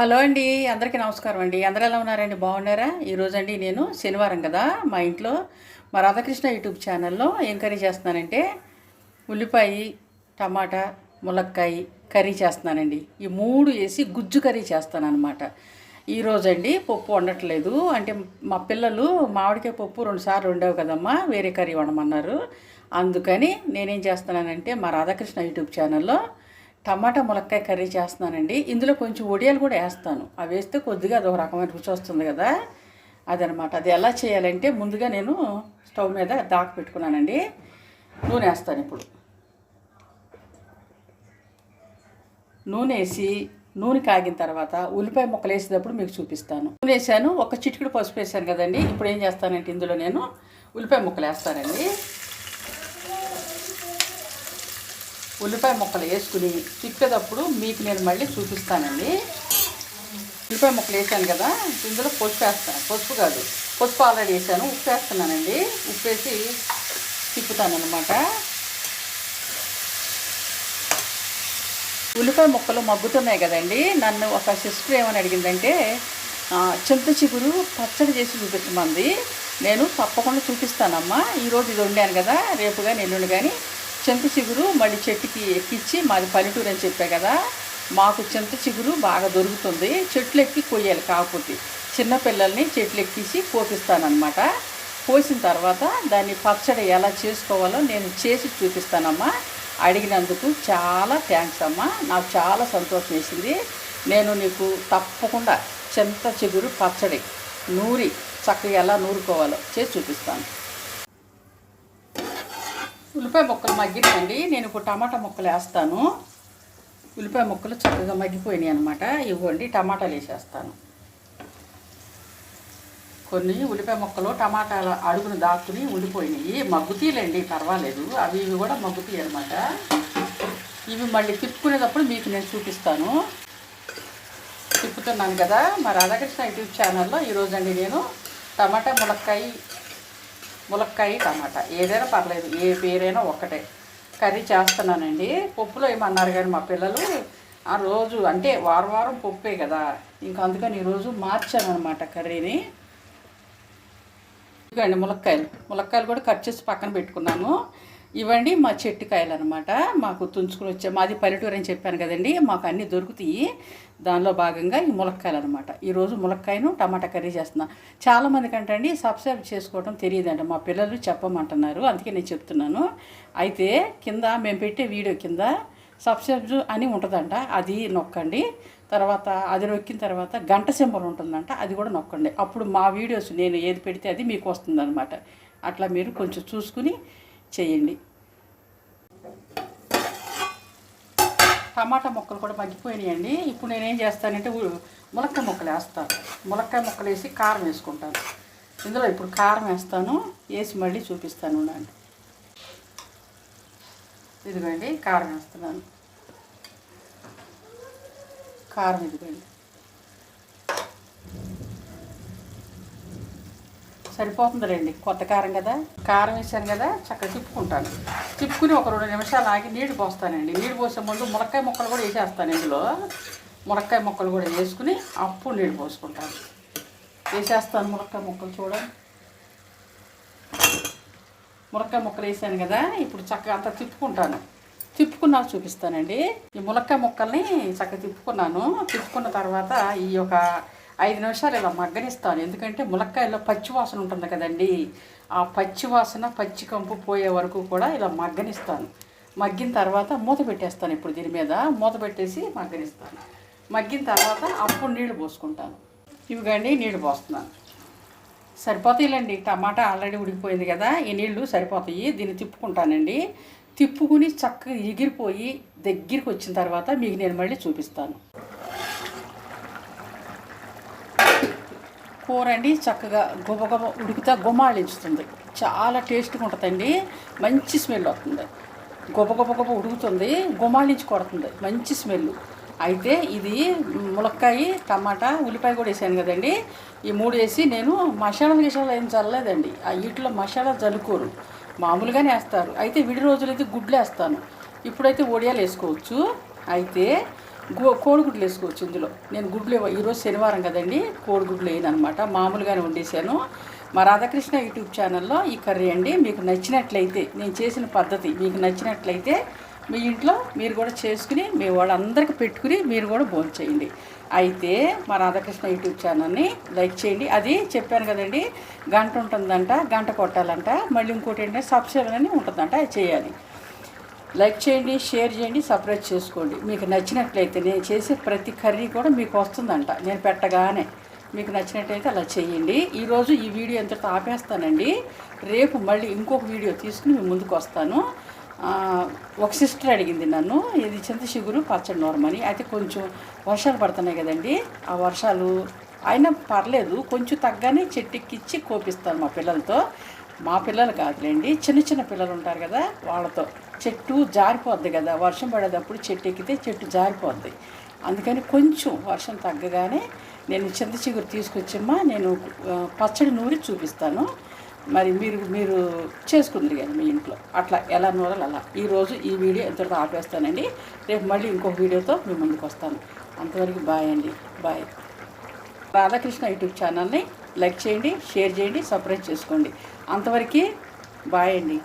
Hello అండి అందరికీ నమస్కారం అండి. అందరూ ఎలా ఉన్నారండి? బాగున్నారా? ఈరోజండి అండి నేను శనివారం కదా మా ఇంట్లో మా రాధాకృష్ణ యూట్యూబ్ ఛానల్లో ఏం కర్రీ చేస్తున్నానంటే ఉల్లిపాయ టమాటా ములక్కాయ కర్రీ చేస్తున్నానండి. ఈ మూడు వేసి గుజ్జు కర్రీ చేస్తాను అనమాట ఈరోజు పప్పు వండట్లేదు. అంటే మా పిల్లలు మామిడికాయ పప్పు రెండుసార్లు వండావు కదమ్మా వేరే కర్రీ వండమన్నారు. అందుకని నేనేం చేస్తున్నానంటే మా రాధాకృష్ణ యూట్యూబ్ ఛానల్లో టమాటా ములక్కాయ కర్రీ చేస్తున్నానండి. ఇందులో కొంచెం ఒడియాలు కూడా వేస్తాను. అవి వేస్తే కొద్దిగా అదొక రకమైన రుచి వస్తుంది కదా. అదనమాట. అది ఎలా చేయాలంటే ముందుగా నేను స్టవ్ మీద దాకా పెట్టుకున్నానండి. నూనె వేస్తాను ఇప్పుడు. నూనె వేసి నూనె కాగిన తర్వాత ఉల్లిపాయ ముక్కలు వేసేటప్పుడు మీకు చూపిస్తాను. నూనె వేసాను. ఒక చిటికెడు పసుపు వేసాను కదండి. ఇప్పుడు ఏం చేస్తానంటే ఇందులో నేను ఉల్లిపాయ ముక్కలు వేస్తానండి. ఉల్లిపాయ ముక్కలు వేసుకుని తిప్పేటప్పుడు మీకు నేను మళ్ళీ చూపిస్తానండి. ఉల్లిపాయ ముక్కలు వేసాను కదా ఇందులో పసుపు వేస్తాను. పసుపు కాదు పసుపు ఆల్రెడీ వేసాను. ఉప్పు వేస్తున్నానండి. ఉప్పు వేసి తిప్పుతాను అనమాట ఉల్లిపాయ ముక్కలు మగ్గుతున్నాయి కదండి. నన్ను ఒక సిస్టర్ ఏమని అడిగిందంటే చింత చిగురు పచ్చడి చేసి చూపించమంది. నేను తప్పకుండా చూపిస్తానమ్మా. ఈరోజు ఇది వండాను కదా రేపు కానీ ఎల్లుండి కానీ చింత చిగురు మళ్ళీ చెట్టుకి ఎక్కించి మాది పల్లెటూరు అని చెప్పా కదా మాకు చింత చిగురు బాగా దొరుకుతుంది. చెట్లు ఎక్కి కొయ్యాలి కాకపోతే. చిన్నపిల్లల్ని చెట్లు ఎక్కించి కోపిస్తానమాట కోసిన తర్వాత దాన్ని పచ్చడి ఎలా చేసుకోవాలో నేను చేసి చూపిస్తానమ్మా. అడిగినందుకు చాలా థ్యాంక్స్ అమ్మా. నాకు చాలా సంతోషం వేసింది. నేను నీకు తప్పకుండా చింత చిగురు పచ్చడి నూరి చక్కగా ఎలా నూరుకోవాలో చేసి చూపిస్తాను. ఉల్లిపాయ ముక్కలు మగ్గినాయండి నేను ఇప్పుడు టమాటా ముక్కలు వేస్తాను. ఉల్లిపాయ ముక్కలు చక్కగా మగ్గిపోయినాయి అనమాట ఇవ్వండి టమాటాలు వేసేస్తాను. కొన్ని ఉల్లిపాయ ముక్కలు టమాటాల అడుగును దాక్కుని ఉండిపోయినాయి. మగ్గుతీలేండి పర్వాలేదు. అవి ఇవి కూడా మగ్గుతాయి అనమాట ఇవి మళ్ళీ తిప్పుకునేటప్పుడు మీకు నేను చూపిస్తాను. తిప్పుతున్నాను కదా. మా రాధాకృష్ణ యూట్యూబ్ ఛానల్లో ఈరోజు అండి నేను టమాటా ములక్కాయ ములక్కాయ టమాటా. ఏదైనా పర్లేదు ఏ పేరైనా ఒక్కటే. కర్రీ చేస్తున్నానండి. పప్పులో ఏమన్నారు కానీ మా పిల్లలు ఆ రోజు అంటే వారం వారం పప్పే కదా. ఇంకా అందుకని ఈరోజు మార్చాను అనమాట కర్రీని. ఇవ్వండి ములక్కాయలు. ములక్కాయలు కూడా కట్ చేసి పక్కన పెట్టుకున్నాను. ఇవ్వండి మా చెట్టు కాయలు అనమాట మాకు తుంచుకుని వచ్చే మాది పల్లెటూరు అని చెప్పాను కదండి. మాకు అన్నీ దొరుకుతాయి. దానిలో భాగంగా ఈ ములక్కాయలు అనమాట ఈరోజు ములక్కాయను టమాటా కర్రీ చేస్తున్నా. చాలామందికి అంటే సబ్స్క్రైబ్ చేసుకోవడం తెలియదండి మా పిల్లలు చెప్పమంటున్నారు. అందుకే నేను చెప్తున్నాను. అయితే కింద మేము పెట్టే వీడియో కింద సబ్స్క్రైబ్ అని ఉంటుందంట. అది నొక్కండి. తర్వాత అది నొక్కిన తర్వాత గంట సింబల్ ఉంటుందంట. అది కూడా నొక్కండి. అప్పుడు మా వీడియోస్ నేను ఏది పెడితే అది మీకు వస్తుందన్నమాట అట్లా మీరు కొంచెం చూసుకుని చేయండి. టమాటా ముక్కలు కూడా మగ్గిపోయినాయండి. ఇప్పుడు నేనేం చేస్తానంటే ములక్కాయ ముక్కలు వేస్తాను. ములక్కాయ ముక్కలు వేసి కారం వేసుకుంటాను. ఇందులో ఇప్పుడు కారం వేస్తాను. వేసి మళ్ళీ చూపిస్తాను ఉండండి ఇదిగోండి కారం వేస్తున్నాను. కారం ఇదిగోండి. సరిపోతుందిలేండి కొత్త కారం కదా? కారం వేసాను కదా? చక్కగా తిప్పుకుంటాను తిప్పుకుని ఒక రెండు నిమిషాలు ఆగి నీళ్ళు పోస్తానండి. నీళ్ళు పోసే ముందు మునక్కాయ ముక్కలు కూడా వేసేస్తాను ఇందులో. మునక్కాయ ముక్కలు కూడా వేసుకుని అప్పుడు నీళ్ళు పోసుకుంటాను. వేసేస్తాను మునక్కాయ ముక్కలు చూడండి. మునక్కాయ ముక్కలు వేసాను కదా? ఇప్పుడు చక్కగా అంతా తిప్పుకుంటాను తిప్పుకున్నాక చూపిస్తానండి. ఈ ములక్కాయ ముక్కల్ని చక్కగా తిప్పుకున్నాను తిప్పుకున్న తర్వాత ఈ యొక్క ఐదు నిమిషాలు ఇలా మగ్గనిస్తాను. ఎందుకంటే ములక్కాయలో పచ్చి వాసన ఉంటుంది కదండి. ఆ పచ్చివాసన పచ్చి కంపు పోయే వరకు కూడా ఇలా మగ్గనిస్తాను. మగ్గిన తర్వాత మూత పెట్టేస్తాను ఇప్పుడు దీని మీద. మూత పెట్టేసి మగ్గనిస్తాను. మగ్గిన తర్వాత అప్పుడు నీళ్ళు పోసుకుంటాను. ఇవిగండి నీళ్ళు పోస్తున్నాను. సరిపోతాయిలేండి. టమాటా ఆల్రెడీ ఉడికిపోయింది కదా ఈ నీళ్ళు సరిపోతాయి. దీన్ని తిప్పుకుంటానండి. తిప్పుకుని చక్కగా ఎగిరిపోయి దగ్గరికి వచ్చిన తర్వాత మీకు నేను మళ్ళీ చూపిస్తాను. కూర అండి చక్కగా గుబగబ ఉడికితే గుమాళించుతుంది చాలా టేస్ట్గా ఉంటుందండి. మంచి స్మెల్ వస్తుంది. గుబగబగబ ఉడుకుతుంది గుమాళించి కొడుతుంది. మంచి స్మెల్. అయితే ఇది ములక్కాయ టమాటా ఉల్లిపాయ కూడా వేసాను కదండి. ఈ మూడు వేసి నేను మసాలా గిసాలు ఏం చల్లలేదండి. ఆ వీటిలో మసాలా జల్లుకోరు మామూలుగానే వేస్తారు. అయితే విడి రోజులైతే గుడ్లు వేస్తాను. ఇప్పుడైతే ఒడియాలు వేసుకోవచ్చు. అయితే గో కోడిగుడ్లు వేసుకోవచ్చు ఇందులో. నేను గుడ్లు ఈరోజు శనివారం కదండి కోడిగుడ్లు వేయను మామూలుగానే వండేసాను మా రాధాకృష్ణ యూట్యూబ్ ఛానల్లో ఈ కర్రీ అండి. మీకు నచ్చినట్లయితే నేను చేసిన పద్ధతి మీకు నచ్చినట్లయితే మీ ఇంట్లో మీరు కూడా చేసుకుని మీ వాళ్ళందరికీ పెట్టుకుని మీరు కూడా భోంచేయండి అయితే మా రాధాకృష్ణ యూట్యూబ్ ఛానల్ని లైక్ చేయండి. అది చెప్పాను కదండి గంట ఉంటుందంట గంట కొట్టాలంట మళ్ళీ ఇంకోటి ఏంటంటే సబ్స్క్రైబ్ అని ఉంటుందంట అది చేయాలి. లైక్ చేయండి షేర్ చేయండి సపరేట్ చేసుకోండి. మీకు నచ్చినట్లయితే నేను చేసే ప్రతి కర్రీ కూడా మీకు వస్తుందంట. నేను పెట్టగానే మీకు నచ్చినట్లయితే అలా చేయండి. ఈరోజు ఈ వీడియో ఎంతటితో ఆపేస్తానండి. రేపు మళ్ళీ ఇంకొక వీడియో తీసుకుని మీ ముందుకు వస్తాను. ఒక సిస్టర్ అడిగింది నన్ను ఇది చింతశిగురు పచ్చడి నోరమని అయితే కొంచెం వర్షాలు పడుతున్నాయి కదండి. ఆ వర్షాలు అయినా పర్లేదు కొంచెం తగ్గని చెట్టెక్కిచ్చి కోపిస్తాను మా పిల్లలతో. మా పిల్లలు కాదులేండి చిన్న చిన్న పిల్లలు ఉంటారు కదా వాళ్ళతో. చెట్టు జారిపోద్ది కదా వర్షం పడేటప్పుడు చెట్టు ఎక్కితే చెట్టు జారిపోద్ది. అందుకని కొంచెం వర్షం తగ్గగానే నేను చింత చిగురు తీసుకొచ్చిమ్మా నేను పచ్చడి నూరి చూపిస్తాను. మరి మీరు మీరు చేసుకుందరు కానీ మీ ఇంట్లో. అట్లా ఎలా నూరాలి అలా. ఈరోజు ఈ వీడియో ఇంతటితో ఆపేస్తానండి. రేపు మళ్ళీ ఇంకొక వీడియోతో మీ ముందుకు వస్తాను. అంతవరకు బాయ్ అండి. బాయ్. రాధాకృష్ణ యూట్యూబ్ ఛానల్ని లైక్ చేయండి షేర్ చేయండి సబ్స్క్రైబ్ చేసుకోండి. అంతవరకు బాయ్ అండి.